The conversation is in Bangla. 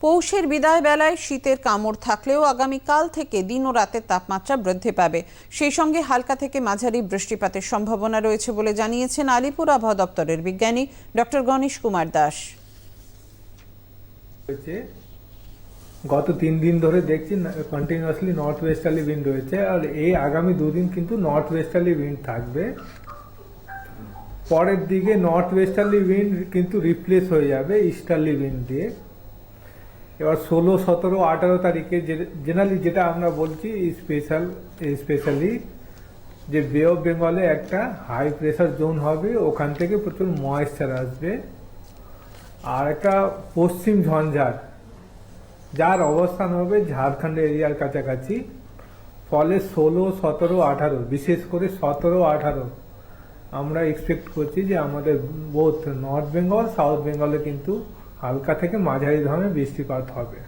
পৌষের বিদায় বেলায় শীতের কামড় থাকলেও আগামীকাল থেকে দিন ও রাতের তাপমাত্রা বৃদ্ধি পাবে। সেই সঙ্গে হালকা থেকে মাঝারি বৃষ্টিপাতের সম্ভাবনা রয়েছে বলে জানিয়েছেন আলিপুর আবহাওয়া দপ্তরের বিজ্ঞানী ডক্টর গণেশ কুমার দাস। গত তিন দিন ধরে দেখছি কন্টিনিউয়াসলি নর্থ ওয়েস্টার্লি উইন্ড রয়েছে আর এই আগামী দুদিন কিন্তু নর্থ ওয়েস্টার্লি উইন্ড থাকবে। পরের দিকে নর্থ ওয়েস্টার্লি উইন্ড কিন্তু রিপ্লেস হয়ে যাবে ইস্টার্লি উইন্ড দিয়ে। এবার ষোলো, সতেরো, আঠারো তারিখে জেনারেলি যেটা আমরা বলছি স্পেশাল স্পেশালি যে বে অফ বেঙ্গলে একটা হাই প্রেসার জোন হবে, ওখান থেকে প্রচুর ময়েশ্চার আসবে। আর একটা পশ্চিম ঝঞ্ঝার, যার অবস্থান হবে ঝাড়খণ্ড এরিয়ার কাছাকাছি। ফলে ষোলো, সতেরো, আঠারো, বিশেষ করে সতেরো, আঠারো, আমরা এক্সপেক্ট করছি যে আমাদের বোথ নর্থ বেঙ্গল সাউথ বেঙ্গলে কিন্তু হালকা থেকে মাঝারি ধরনের বৃষ্টিপাত হবে।